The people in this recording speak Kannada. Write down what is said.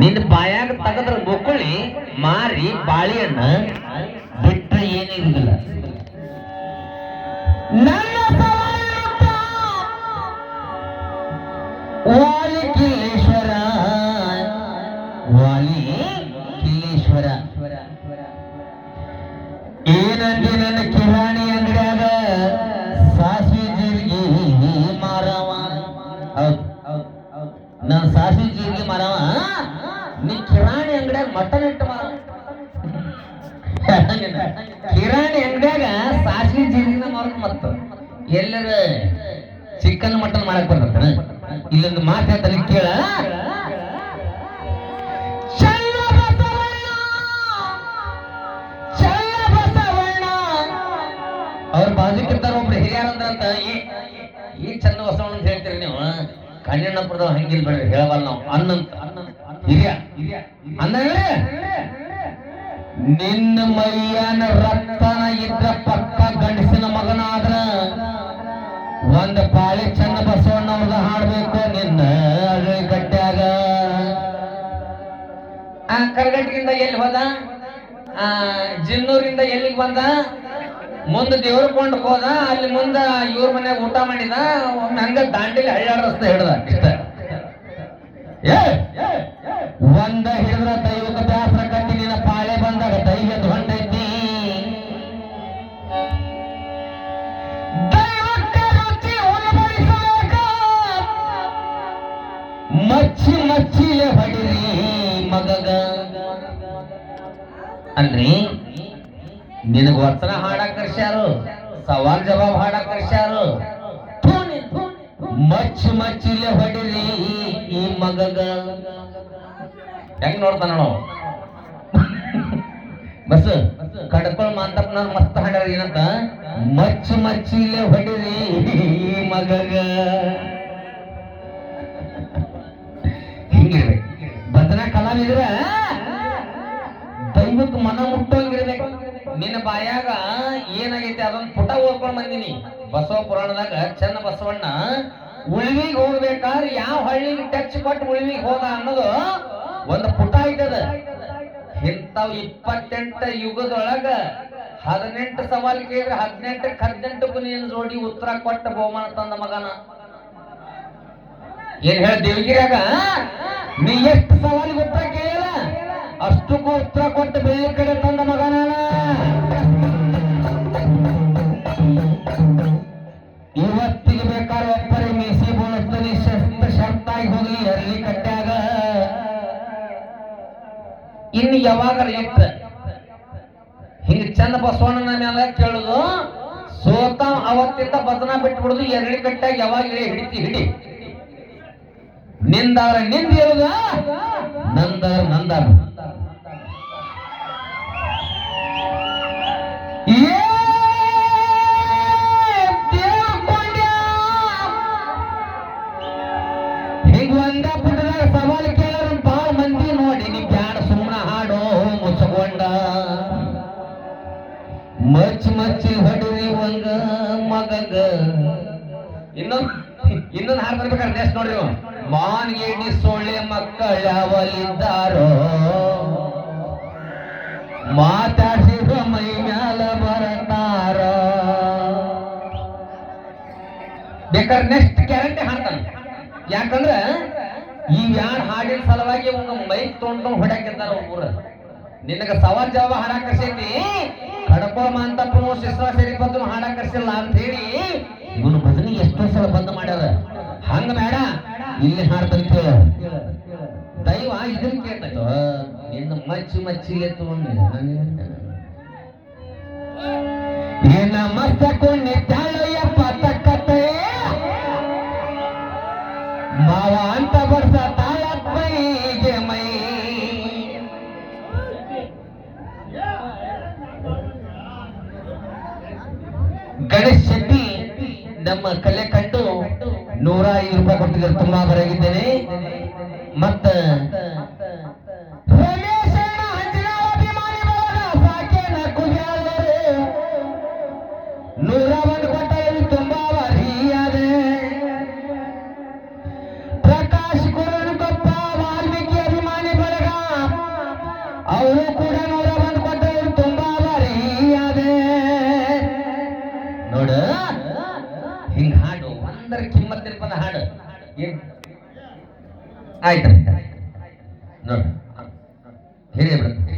ನಿನ್ನ ಬಾಯಾಗ ತಗದ್ರ ಬೊಕ್ಕುಳಿ ಮಾರಿ ಬಾಳೆಹಣ್ಣ ಬಿಟ್ಟ ಏನಿರುದಿಲ್ಲ ನನ್ನ ಸವಾಲಿರುತ್ತ ವಾಲಿ ನನ್ನ ಕಿರಾಣಿ? ಕಿರಾಣಿ ಅಂಗಡಿಯಾಗ ಮಟನ್ ಇಟ್ಟು ಕಿರಾಣಿ ಅಂಗಡಿಯಾಗ ಸಾಸಿವೆ, ಜೀರಿನ ಮಾರ್ಕ್ ಮತ್ತು. ಎಲ್ಲರ ಚಿಕನ್ ಮಟನ್ ಮಾಡಕ್ ಬರ್ತದ ಇಲ್ಲೊಂದು ಮಾತು ಹೇಳ್ತಾನೆ, ಕೇಳ. ಅವ್ರ ಅವ್ರ ಬಾಜುಕಿರ್ತಾರ ಒಬ್ರು ಅಂತ, ಈ ಚಂದ ಅಂತ ಹೇಳ್ತೀರಿ ನೀವು. ಕಣ್ಣಿನಪ್ಪರದ ಹಂಗಿಲ್ ಬೇಡ ಹೇಳವಲ್ಲ ನಾವು. ಅನ್ನಂತ. ಹಿರಿಯ ಅಂದ್ರೆ ನಿನ್ನ ಮೈಯನ ರಕ್ತನ ಇದ್ರ ಪಕ್ಕ ಗಂಡಸಿನ ಮಗನಾದ್ರ. ಒಂದ್ ಪಾಳಿ ಚನ್ನ ಬಸವಣ್ಣವ್ರದ ಹಾಡ್ಬೇಕು ನಿನ್ನ ಅಳಿ ಗಟ್ಟ್ಯಾಗ ಆ ಕರಗಟ್ಟಿಗಿಂದ ಎಲ್ಲಿ ಹೋದ? ಆ ಜಿನ್ನೂರಿಂದ ಎಲ್ಲಿಗೆ ಬಂದ? ಮುಂದೆ ದೇವ್ರ ಕೊಂಡ್ ಹೋದ ಅಲ್ಲಿ ಮುಂದ ಇವ್ರ ಮನ್ಯಾಗ ಊಟ ಮಾಡಿದ ಒಮ್ಮೆ ಹಂಗ ದಾಂಡಿಲಿ ಹಳ್ಳಾಡ ರಸ್ತೆ ಹಿಡ್ದ. ಇಷ್ಟ. ಒಂದ ಹಿಡಿದ್ರ ದೈವಕ ಬ್ಯಾಸರ ಕಟ್ಟಿ ನಿನ್ನ ಪಾಳೆ ಬಂದಾಗ ದೈವ ಹೊಂಟೈತಿ. ಮಚ್ಚಿ ಮಚ್ಚಿಲೆ ಹೊಡಿರಿ ಮಗಗ. ಅಲ್ರಿ? ನಿನಗ ವರ್ತನ ಹಾಡಕ್ ಕರ್ಸ್ಯಾರು? ಸವಾಲ್ ಜವಾಬ್ ಹಾಡಕ್ ಕರ್ಸ್ಯಾರು. ಮಚ್ಚಿ ಮಚ್ಚಿಲೆ ಹೊಡಿರಿ. ಈ ಮಗಗ. ಹೆಂಗ್ ನೋಡ್ತಾನ ಬಸ್, ಕಡ್ಕೊಳ್ ಮಾತಪ್ಪನವ್ರು ಮಸ್ತ್ ಹಾಡ್ಯಾರ ಏನಂತ? ಮಚ್ಚ ಮಚ್ಚಿಲೆ ಹೊಡಿರಿ ಈ ಮಗಗ. ಹಿಂಗಿರ್ಬೇಕು ಭಜನಾ ಕಲಾವಿದ್ರ ದೈವಕ್ಕೆ ಮನ ಮುಟ್ಟೋಂಗಿರ್ಬೇಕು. ನಿನ್ನ ಬಾಯಾಗ ಏನಾಗೈತಿ ಅದೊಂದು ಪುಟ ಓದ್ಕೊಂಡ್ ಬಂದಿನಿ. ಬಸವ ಪುರಾಣದಾಗ, ಚನ್ನ ಬಸವಣ್ಣ ಉಳ್ವಿಗ್ ಹೋಗ್ಬೇಕಾದ್ರೆ ಯಾವ ಹಳ್ಳಿಗೆ ಟಚ್ ಕೊಟ್ಟು ಉಳ್ವಿಗ್ ಹೋದ ಅನ್ನೋದು ಒಂದು ಪುಟ ಐತದ. ಇಂಥವ್ ಇಪ್ಪತ್ತೆಂಟ ಯುಗದೊಳಗ ಹದಿನೆಂಟು ಸವಾಲ್ ಕೇಳಿದ್ರೆ ಹದಿನೆಂಟಕ್ಕೆ ಹದಿನೆಂಟಕ್ಕೂ ನೀನು ಜೋಡಿ ಉತ್ತರ ಕೊಟ್ಟ ಬಹುಮಾನ ತಂದ ಮಗನ. ಏನ್ ಹೇಳ ದೇವಗಿರಾಗ ನೀ ಎಷ್ಟು ಸವಾಲಿಗೆ ಉತ್ತರ ಕೇಳಿಲ್ಲ, ಅಷ್ಟಕ್ಕೂ ಉತ್ತರ ಕೊಟ್ಟು ಬೇರೆ ಕಡೆ ತಂದ ಇನ್ನು ಯಾವಾಗ ಇಟ್ಟ ಹಿಂಗ ಚಂದ ಬಸವಣ್ಣನ ಮೇಲೆ ಕೇಳುದು ಸೋತ ಅವತ್ತಿಂದ ಬದನ ಬಿಟ್ಬಿಡುದು ಎರಡಿ ಕಟ್ಟಾಗ ಯಾವಾಗ ಹಿಡಿತಿ ಹಿಡಿ. ನಿಂದಾರ ನಿಂದ ಹೇಳುದ, ನಂದಾರ ನಂದಾರ. ಏ ಮಚ್ ಮಚ್ಚಿ ಹೊಡಿರಿ ಒಂದ ಮಗಗ. ಇನ್ನೊಂದ್ ಇನ್ನೊಂದು ಹಾಡು ಬರ್ಬೇಕಾದ್ರೆ ನೆಕ್ಸ್ಟ್ ನೋಡ್ರಿ ಮಾನ್ ಏಡಿ ಸೊಳ್ಳೆ ಮಕ್ಕಳವಲಿದ್ದಾರೋ ಮಾತಾಡಿಸಿದ ಮೈ ಮ್ಯಾಲ ಬರತಾರ? ಬೇಕಾದ್ರೆ ನೆಕ್ಸ್ಟ್ ಗ್ಯಾರಂಟಿ ಹಾಡ್ತಾನೆ. ಯಾಕಂದ್ರ, ಈ ಯಾರ್ ಹಾಡಿನ ಸಲುವಾಗಿ ಒಂದು ಮೈಕ್ ತೊಗೊಂಡು ಹೊಡ್ಯಾಕಿದ್ದಾರ ಒಬ್ಬರು. ನಿನಗ ಸವಾಲ್ ಜವಾಬ ಹಾಡಕ್ ಕರ್ಸೈತಿ? ಕಡಪ ಮಾಂತಪ್ಪ ಶಿಸ್ತ್ರ ಸೇರಿ ಬಂದು ಹಾಡಕ್ ಕರ್ಸಿಲ್ಲ ಅಂತ ಹೇಳಿ ಇವನು ಭಜನೆ ಎಷ್ಟೋ ಸಲ ಬಂದ್ ಮಾಡ್ಯಾರ. ಹಂಗ ಬೇಡ, ಇಲ್ಲಿ ಹಾಡ್ತಂತ ದೈವ ಇದನ್ನ ಕೇಳ್ತೈತೋ ನಿನ್ನ ಮಚ್ಚಿ ಮಚ್ಚಿಗೆ ತಗೊಂಡು ಏನ ಮಸ್ತ ಕೊಂಡಿ ನಮ್ಮ ಕಲೆ ಕಂಡು ನೂರ ಐದು ರೂಪಾಯಿ ಕೊಟ್ಟಿದ್ದಾರೆ. ತುಂಬಾ ಬರಾಗಿದ್ದೇನೆ ಮತ್ತ ತುಂಬಾ ಪ್ರಕಾಶ್ ಕುರನ್ ವಾಲ್ಮೀಕಿ ಅಭಿಮಾನಿ ಅವರು ಕೂಡ ನೋಡ ಆಯ್ತು. ನೋಡಿ. ಹೇಳಿ ಬಿಡ